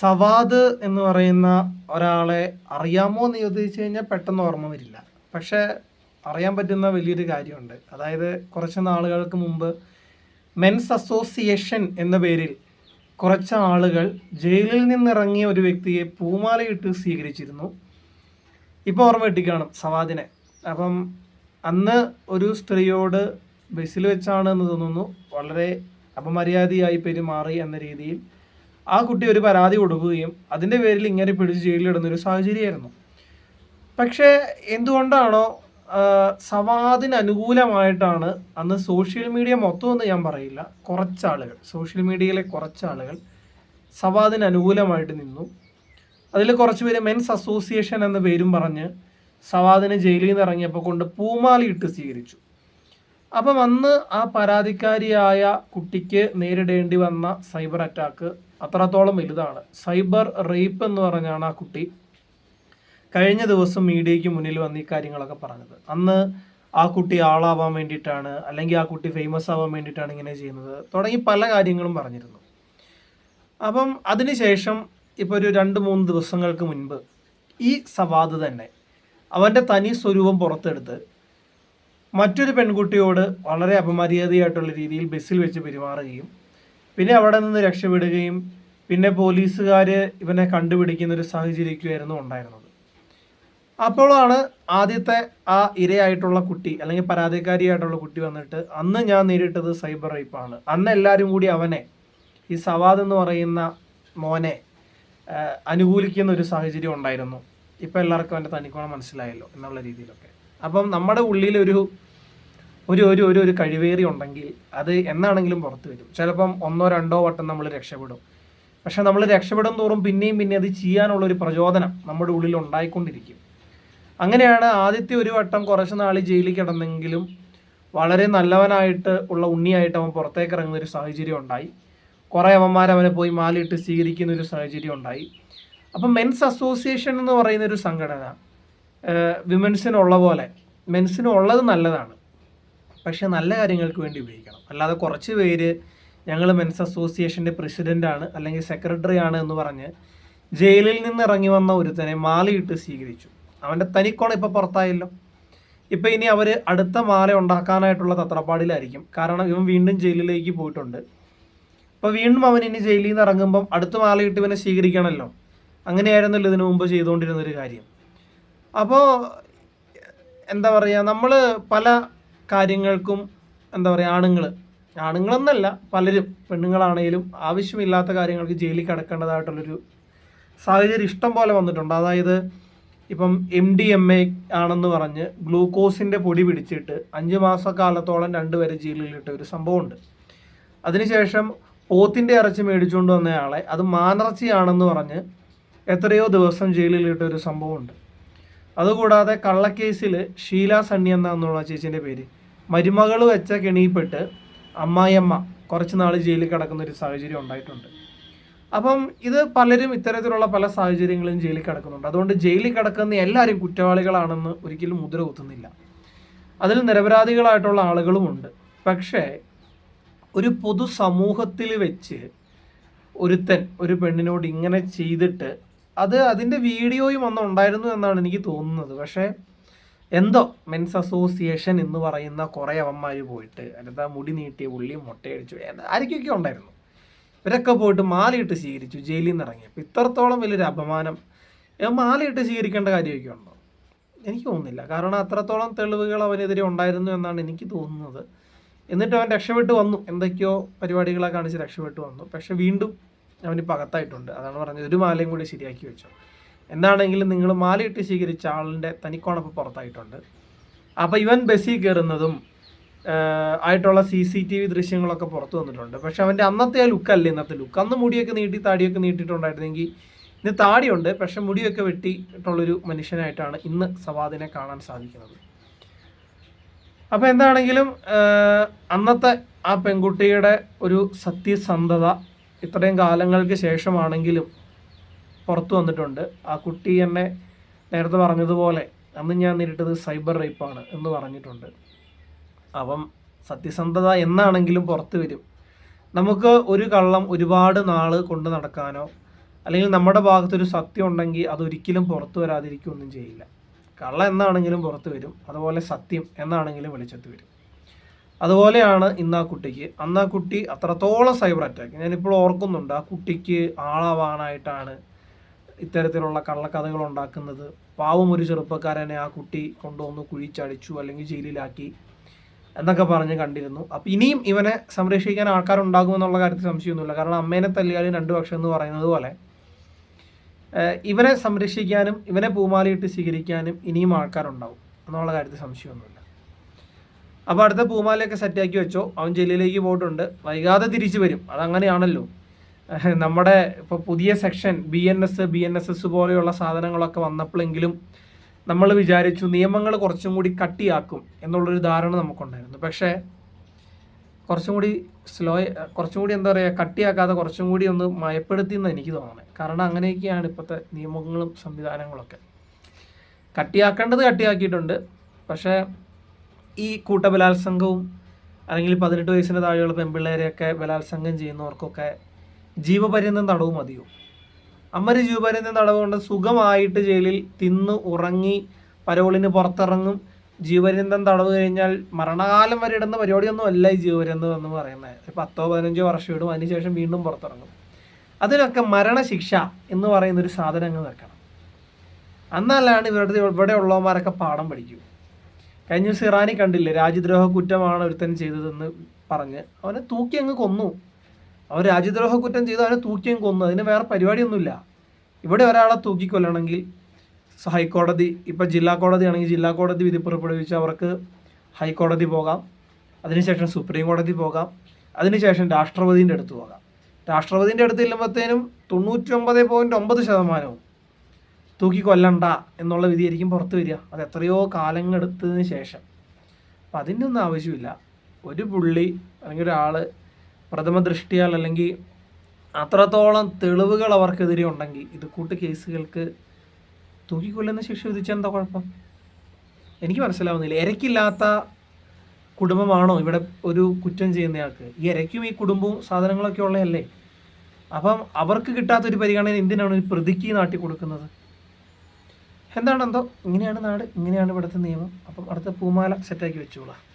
സവാദ് എന്ന് പറയുന്ന ഒരാളെ അറിയാമോ എന്ന് ചോദിച്ചു കഴിഞ്ഞാൽ പെട്ടെന്ന് ഓർമ്മ വരില്ല. പക്ഷേ അറിയാൻ പറ്റുന്ന വലിയൊരു കാര്യമുണ്ട്. അതായത് കുറച്ച് നാളുകൾക്ക് മുമ്പ് മെൻസ് അസോസിയേഷൻ എന്ന പേരിൽ കുറച്ച് ആളുകൾ ജയിലിൽ നിന്നിറങ്ങിയ ഒരു വ്യക്തിയെ പൂമാലയിട്ട് സ്വീകരിച്ചിരുന്നു. ഇപ്പോൾ ഓർമ്മ കിട്ടിക്കാണും സവാദിനെ. അപ്പം അന്ന് ഒരു സ്ത്രീയോട് ബസ്സിൽ വെച്ചാണ് എന്ന് തോന്നുന്നു. വളരെ അപമര്യാദയായി പെരുമാറി എന്ന രീതിയിൽ ആ കുട്ടി ഒരു പരാതി കൊടുക്കുകയും അതിന്റെ പേരിൽ ഇങ്ങനെ പിടിച്ച് ജയിലിലിടുന്ന ഒരു സാഹചര്യമായിരുന്നു. പക്ഷേ എന്തുകൊണ്ടാണോ സവാദിന് അനുകൂലമായിട്ടാണ് അന്ന് സോഷ്യൽ മീഡിയ മൊത്തം എന്ന് ഞാൻ പറയില്ല. കുറച്ചാളുകൾ സോഷ്യൽ മീഡിയയിലെ കുറച്ചാളുകൾ സവാദിന് അനുകൂലമായിട്ട് നിന്നു. അതിൽ കുറച്ച് പേര് മെൻസ് അസോസിയേഷൻ എന്ന പേരും പറഞ്ഞ് സവാദിനെ ജയിലിൽ നിന്ന് ഇറങ്ങിയപ്പോൾ കൊണ്ട് പൂമാലയിട്ട് സ്വീകരിച്ചു. അപ്പം അന്ന് ആ പരാതിക്കാരിയായ കുട്ടിക്ക് നേരിടേണ്ടി വന്ന സൈബർ അറ്റാക്ക് അത്രത്തോളം വലുതാണ്. സൈബർ റേപ്പ് എന്ന് പറഞ്ഞാണ് ആ കുട്ടി കഴിഞ്ഞ ദിവസം മീഡിയയ്ക്ക് മുന്നിൽ വന്ന് ഈ കാര്യങ്ങളൊക്കെ പറഞ്ഞത്. അന്ന് ആ കുട്ടി ആളാവാൻ വേണ്ടിയിട്ടാണ് അല്ലെങ്കിൽ ആ കുട്ടി ഫേമസ് ആവാൻ വേണ്ടിയിട്ടാണ് ഇങ്ങനെ ചെയ്യുന്നത്. തുടങ്ങി പല കാര്യങ്ങളും പറഞ്ഞിരുന്നു. അപ്പം അതിനുശേഷം ഇപ്പോൾ ഒരു രണ്ട് മൂന്ന് ദിവസങ്ങൾക്ക് മുൻപ് ഈ സവാദ് തന്നെ അവന്റെ തനി സ്വരൂപം പുറത്തെടുത്ത് മറ്റൊരു പെൺകുട്ടിയോട് വളരെ അപമര്യാദയായിട്ടുള്ള രീതിയിൽ ബസ്സിൽ വെച്ച് പെരുമാറുകയും പിന്നെ അവിടെ നിന്ന് രക്ഷപ്പെടുകയും പിന്നെ പോലീസുകാർ ഇവനെ കണ്ടുപിടിക്കുന്ന ഒരു സാഹചര്യമൊക്കെയായിരുന്നു ഉണ്ടായിരുന്നത്. അപ്പോഴാണ് ആദ്യത്തെ ആ ഇരയായിട്ടുള്ള കുട്ടി അല്ലെങ്കിൽ പരാതിക്കാരിയായിട്ടുള്ള കുട്ടി വന്നിട്ട് അന്ന് ഞാൻ നേരിട്ടത് സൈബർ റേപ്പാണ്. അന്ന് എല്ലാവരും കൂടി അവനെ ഈ സവാദ് എന്ന് പറയുന്ന മോനെ അനുകൂലിക്കുന്ന ഒരു സാഹചര്യം ഉണ്ടായിരുന്നു. ഇപ്പം എല്ലാവർക്കും അവന്റെ തനിക്കോണം മനസ്സിലായല്ലോ എന്നുള്ള രീതിയിലൊക്കെ. അപ്പം നമ്മുടെ ഉള്ളിൽ ഒരു ഒരു ഒരു ഒരു കഴിവേറി ഉണ്ടെങ്കിൽ അത് എന്നാണെങ്കിലും പുറത്തു വരും. ചിലപ്പം ഒന്നോ രണ്ടോ വട്ടം നമ്മൾ രക്ഷപ്പെടും. പക്ഷെ നമ്മൾ രക്ഷപ്പെടും തോറും പിന്നെയും പിന്നെ അത് ചെയ്യാനുള്ള ഒരു പ്രചോദനം നമ്മുടെ ഉള്ളിൽ ഉണ്ടായിക്കൊണ്ടിരിക്കും. അങ്ങനെയാണ് ആദ്യത്തെ ഒരു വട്ടം കുറച്ച് നാൾ ജയിലിൽ കിടന്നെങ്കിലും വളരെ നല്ലവനായിട്ട് ഉള്ള ഉണ്ണിയായിട്ട് അവൻ പുറത്തേക്ക് ഇറങ്ങുന്ന ഒരു സാഹചര്യം ഉണ്ടായി. കുറേ അവന്മാർ അവനെ പോയി മാലിട്ട് സ്വീകരിക്കുന്ന ഒരു സാഹചര്യം ഉണ്ടായി. അപ്പം മെൻസ് അസോസിയേഷൻ എന്ന് പറയുന്ന ഒരു സംഘടന വിമൻസിനുള്ള പോലെ മെൻസിന് ഉള്ളത് നല്ലതാണ്. പക്ഷേ നല്ല കാര്യങ്ങൾക്ക് വേണ്ടി ഉപയോഗിക്കണം. അല്ലാതെ കുറച്ച് പേര് ഞങ്ങൾ മെൻസ് അസോസിയേഷന്റെ പ്രസിഡന്റാണ് അല്ലെങ്കിൽ സെക്രട്ടറി ആണ് എന്ന് പറഞ്ഞ് ജയിലിൽ നിന്ന് ഇറങ്ങി വന്ന ഒരുത്തനെ മാലയിട്ട് സ്വീകരിച്ചു. അവന്റെ തനിക്കോണം ഇപ്പോൾ പുറത്തായല്ലോ. ഇപ്പം ഇനി അവർ അടുത്ത മാല ഉണ്ടാക്കാനായിട്ടുള്ള തത്രപ്പാടിലായിരിക്കും. കാരണം ഇവൻ വീണ്ടും ജയിലിലേക്ക് പോയിട്ടുണ്ട്. അപ്പോൾ വീണ്ടും അവൻ ഇനി ജയിലിൽ നിന്ന് ഇറങ്ങുമ്പം അടുത്ത മാലയിട്ട് ഇവനെ സ്വീകരിക്കണമല്ലോ. അങ്ങനെയായിരുന്നല്ലോ ഇതിനു മുമ്പ് ചെയ്തുകൊണ്ടിരുന്നൊരു കാര്യം. അപ്പോൾ എന്താ പറയുക നമ്മൾ പല കാര്യങ്ങൾക്കും എന്താ പറയുക ആണുങ്ങൾ ആണുങ്ങളെന്നല്ല പലരും പെണ്ണുങ്ങളാണെങ്കിലും ആവശ്യമില്ലാത്ത കാര്യങ്ങൾക്ക് ജയിലിൽ കിടക്കേണ്ടതായിട്ടുള്ളൊരു സാഹചര്യം ഇഷ്ടം പോലെ വന്നിട്ടുണ്ട്. അതായത് ഇപ്പം എം ഡി എം എ ആണെന്ന് പറഞ്ഞ് ഗ്ലൂക്കോസിന്റെ പൊടി പിടിച്ചിട്ട് അഞ്ച് മാസക്കാലത്തോളം രണ്ടുപേരെ ജയിലിലിട്ട ഒരു സംഭവമുണ്ട്. അതിനുശേഷം പോത്തിന്റെ ഇറച്ചി മേടിച്ചുകൊണ്ട് വന്നയാളെ അത് മാനിറച്ചിയാണെന്ന് പറഞ്ഞ് എത്രയോ ദിവസം ജയിലിലിട്ട ഒരു സംഭവമുണ്ട്. അതുകൂടാതെ കള്ളക്കേസിൽ ഷീല സണ്ണി എന്നാന്നുള്ള ചേച്ചീന്റെ പേര്. മരുമകൾ വെച്ച കെണിയിൽപ്പെട്ട് അമ്മായിയമ്മ കുറച്ച് നാൾ ജയിലിൽ കിടക്കുന്ന ഒരു സാഹചര്യം ഉണ്ടായിട്ടുണ്ട്. അപ്പം ഇത് പലരും ഇത്തരത്തിലുള്ള പല സാഹചര്യങ്ങളും ജയിലിൽ കിടക്കുന്നുണ്ട്. അതുകൊണ്ട് ജയിലിൽ കിടക്കുന്ന എല്ലാവരും കുറ്റവാളികളാണെന്ന് ഒരിക്കലും മുദ്ര കുത്തുന്നില്ല. അതിൽ നിരപരാധികളായിട്ടുള്ള ആളുകളുമുണ്ട് പക്ഷേ ഒരു പൊതു സമൂഹത്തിൽ വെച്ച് ഒരുത്തൻ ഒരു പെണ്ണിനോട് ഇങ്ങനെ ചെയ്തിട്ട് അത് അതിന്റെ വീഡിയോയും അന്ന് ഉണ്ടായിരുന്നു എന്നാണ് എനിക്ക് തോന്നുന്നത്. പക്ഷേ എന്തോ മെൻസ് അസോസിയേഷൻ എന്ന് പറയുന്ന കുറേ അവന്മാർ പോയിട്ട് അല്ലെന്താ മുടി നീട്ടിയ പുള്ളിയും മുട്ടയടിച്ചു. ആരൊക്കെയൊക്കെ ഉണ്ടായിരുന്നു? ഇവരൊക്കെ പോയിട്ട് മാലയിട്ട് സ്വീകരിച്ചു ജയിലിൽ നിന്ന് ഇറങ്ങി. അപ്പോൾ ഇത്രത്തോളം വലിയൊരു അപമാനം. മാലയിട്ട് സ്വീകരിക്കേണ്ട കാര്യമൊക്കെ ഉണ്ടോ? എനിക്ക് തോന്നുന്നില്ല. കാരണം അത്രത്തോളം തെളിവുകൾ അവനെതിരെ ഉണ്ടായിരുന്നു എന്നാണ് എനിക്ക് തോന്നുന്നത്. എന്നിട്ട് അവൻ രക്ഷപ്പെട്ടു വന്നു. എന്തൊക്കെയോ പരിപാടികളെ കാണിച്ച് രക്ഷപ്പെട്ടു വന്നു. പക്ഷെ വീണ്ടും അവനിപ്പോൾ അകത്തായിട്ടുണ്ട് അതാണ് പറഞ്ഞത്. ഒരു മാലയും കൂടി ശരിയാക്കി വെച്ചു. എന്താണെങ്കിലും നിങ്ങൾ മാലയിട്ട് സ്വീകരിച്ച ആളിന്റെ തനിക്കോണപ്പ് പുറത്തായിട്ടുണ്ട്. അപ്പോൾ ഇവൻ ബസ്സിൽ കയറുന്നതും ആയിട്ടുള്ള സി സി ടി വി ദൃശ്യങ്ങളൊക്കെ പുറത്തു വന്നിട്ടുണ്ട്. പക്ഷെ അവന്റെ അന്നത്തെ ആ ലുക്കല്ല ഇന്നത്തെ ലുക്ക് അന്ന് മുടിയൊക്കെ നീട്ടി താടിയൊക്കെ നീട്ടിയിട്ടുണ്ടായിരുന്നെങ്കിൽ ഇന്ന് താടിയുണ്ട്. പക്ഷെ മുടിയൊക്കെ വെട്ടിയിട്ടുള്ളൊരു മനുഷ്യനായിട്ടാണ് ഇന്ന് സവാദിനെ കാണാൻ സാധിക്കുന്നത്. അപ്പോൾ എന്താണെങ്കിലും അന്നത്തെ ആ പെൺകുട്ടിയുടെ ഒരു സത്യസന്ധത ഇത്രയും കാലങ്ങൾക്ക് ശേഷമാണെങ്കിലും പുറത്തു വന്നിട്ടുണ്ട്. ആ കുട്ടി എന്നെ നേരത്തെ പറഞ്ഞതുപോലെ അന്ന് ഞാൻ നേരിട്ടത് സൈബർ റേപ്പാണ് എന്ന് പറഞ്ഞിട്ടുണ്ട്. അപ്പം സത്യസന്ധത എന്നാണെങ്കിലും പുറത്തു വരും. നമുക്ക് ഒരു കള്ളം ഒരുപാട് നാൾ കൊണ്ട് നടക്കാനോ അല്ലെങ്കിൽ നമ്മുടെ ഭാഗത്തൊരു സത്യം ഉണ്ടെങ്കിൽ അതൊരിക്കലും പുറത്തു വരാതിരിക്കുകയൊന്നും ചെയ്യില്ല. കള്ള എന്നാണെങ്കിലും പുറത്തു വരും. അതുപോലെ സത്യം എന്നാണെങ്കിലും വെളിച്ചത്ത് വരും. അതുപോലെയാണ് ഇന്ന് ആ കുട്ടിക്ക്. അന്ന് ആ കുട്ടി അത്രത്തോളം സൈബർ അറ്റാക്ക് ഞാനിപ്പോൾ ഓർക്കുന്നുണ്ട് ആ കുട്ടിക്ക് ആളാവാനായിട്ടാണ് ഇത്തരത്തിലുള്ള കള്ളക്കഥകൾ ഉണ്ടാക്കുന്നത്. പാവം ഒരു ചെറുപ്പക്കാരനെ ആ കുട്ടി കൊണ്ടുവന്ന് കുഴിച്ചടിച്ചു അല്ലെങ്കിൽ ജയിലിലാക്കി എന്നൊക്കെ പറഞ്ഞ് കണ്ടിരുന്നു. അപ്പം ഇനിയും ഇവനെ സംരക്ഷിക്കാൻ ആൾക്കാരുണ്ടാകുമെന്നുള്ള കാര്യത്തിൽ സംശയമൊന്നുമില്ല. കാരണം അമ്മേനെ തല്ലിയാലും രണ്ട് പക്ഷം എന്ന് പറയുന്നത് പോലെ ഇവനെ സംരക്ഷിക്കാനും ഇവനെ പൂമാലയിട്ട് സ്വീകരിക്കാനും ഇനിയും ആൾക്കാരുണ്ടാവും എന്നുള്ള കാര്യത്തിൽ സംശയമൊന്നുമില്ല. അപ്പോൾ അടുത്ത പൂമാലയൊക്കെ സെറ്റാക്കി വെച്ചോ. അവൻ ജയിലിലേക്ക് പോയിട്ടുണ്ട്. വൈകാതെ തിരിച്ചു വരും. അതങ്ങനെയാണല്ലോ. നമ്മുടെ ഇപ്പോൾ പുതിയ section B N S B N S S പോലെയുള്ള സാധനങ്ങളൊക്കെ വന്നപ്പോഴെങ്കിലും നമ്മൾ വിചാരിച്ചു നിയമങ്ങൾ കുറച്ചും കൂടി കട്ടിയാക്കും എന്നുള്ളൊരു ധാരണ നമുക്കുണ്ടായിരുന്നു. പക്ഷേ കുറച്ചും കൂടി സ്ലോ കുറച്ചും കൂടി എന്താ പറയുക കട്ടിയാക്കാതെ കുറച്ചും കൂടി ഒന്ന് മയപ്പെടുത്തി എന്ന് എനിക്ക് തോന്നുന്നത്. കാരണം അങ്ങനെയൊക്കെയാണ് ഇപ്പോഴത്തെ നിയമങ്ങളും സംവിധാനങ്ങളൊക്കെ. കട്ടിയാക്കേണ്ടത് കട്ടിയാക്കിയിട്ടുണ്ട്. പക്ഷേ ഈ കൂട്ടബലാത്സംഗവും അല്ലെങ്കിൽ പതിനെട്ട് വയസ്സിന് താഴെയുള്ള പെൺപിള്ളേരെയൊക്കെ ബലാത്സംഗം ചെയ്യുന്നവർക്കൊക്കെ ജീവപര്യന്തം തടവ് മതിയോ? അമ്മര് ജീവപര്യന്തം തടവ് കൊണ്ട് സുഖമായിട്ട് ജയിലിൽ തിന്ന് ഉറങ്ങി പരോളിന് പുറത്തിറങ്ങും. ജീവപര്യന്തം തടവ് കഴിഞ്ഞാൽ മരണകാലം വരെ ഇടുന്ന പരിപാടിയൊന്നും അല്ല ഈ ജീവപര്യന്തം എന്ന് പറയുന്നത്. ഒരു പത്തോ പതിനഞ്ചോ വർഷം ഇടും അതിനുശേഷം വീണ്ടും പുറത്തിറങ്ങും. അതിനൊക്കെ മരണശിക്ഷ എന്ന് പറയുന്ന ഒരു അങ്ങ് വെക്കണം. എന്നാലാണ് ഇവരുടെ ഇവിടെ ഉള്ളവന്മാരൊക്കെ പാഠം പഠിക്കൂ. കഴിഞ്ഞ ദിവസം ഇറാനി കണ്ടില്ലേ? രാജ്യദ്രോഹ കുറ്റമാണ് ഒരുത്തൻ ചെയ്തതെന്ന് പറഞ്ഞ്. അവനെ തൂക്കി അങ്ങ് കൊന്നു. അവൻ രാജ്യദ്രോഹ കുറ്റം ചെയ്ത് അവനെ തൂക്കി അങ്ങ് കൊന്നു. അതിന് വേറെ പരിപാടിയൊന്നുമില്ല. ഇവിടെ ഒരാളെ തൂക്കിക്കൊല്ലണമെങ്കിൽ ഹൈക്കോടതി ഇപ്പം ജില്ലാ കോടതി ആണെങ്കിൽ ജില്ലാ കോടതി വിധി പുറപ്പെടുവിച്ച് അവർക്ക് ഹൈക്കോടതി പോകാം. അതിനുശേഷം സുപ്രീം കോടതി പോകാം. അതിനുശേഷം രാഷ്ട്രപതിന്റെ അടുത്ത് പോകാം. രാഷ്ട്രപതിന്റെ അടുത്ത് ചെല്ലുമ്പോഴത്തേനും തൊണ്ണൂറ്റി ഒമ്പത് പോയിന്റ് ഒമ്പത് ശതമാനവും തൂക്കി കൊല്ലണ്ട എന്നുള്ള വിധിയായിരിക്കും പുറത്ത് വരിക. അത് എത്രയോ കാലങ്ങൾ എടുത്തതിന് ശേഷം. അപ്പം അതിന്റെ ഒന്നും ആവശ്യമില്ല. ഒരു പുള്ളി അല്ലെങ്കിൽ ഒരാൾ പ്രഥമ ദൃഷ്ടിയാൽ അല്ലെങ്കിൽ അത്രത്തോളം തെളിവുകൾ അവർക്കെതിരെ ഉണ്ടെങ്കിൽ ഇത് കൂട്ട് കേസുകൾക്ക് തൂക്കിക്കൊല്ലുന്ന ശിക്ഷ വിധിച്ചാൽ എന്താ കുഴപ്പം? എനിക്ക് മനസ്സിലാവുന്നില്ല. ഇരക്കില്ലാത്ത കുടുംബമാണോ ഇവിടെ ഒരു കുറ്റം ചെയ്യുന്നയാൾക്ക്? ഈ ഇരയ്ക്കും ഈ കുടുംബവും സാധനങ്ങളൊക്കെ ഉള്ളതല്ലേ? അപ്പം അവർക്ക് കിട്ടാത്തൊരു പരിഗണന എന്തിനാണ് ഒരു പ്രതിക്ക് നാട്ടി കൊടുക്കുന്നത്? എന്താണെന്തോ? ഇങ്ങനെയാണ് നാട് ഇങ്ങനെയാണ് ഇവിടുത്തെ നിയമം. അപ്പം അടുത്ത പൂമാല സെറ്റാക്കി വെച്ചോളാം.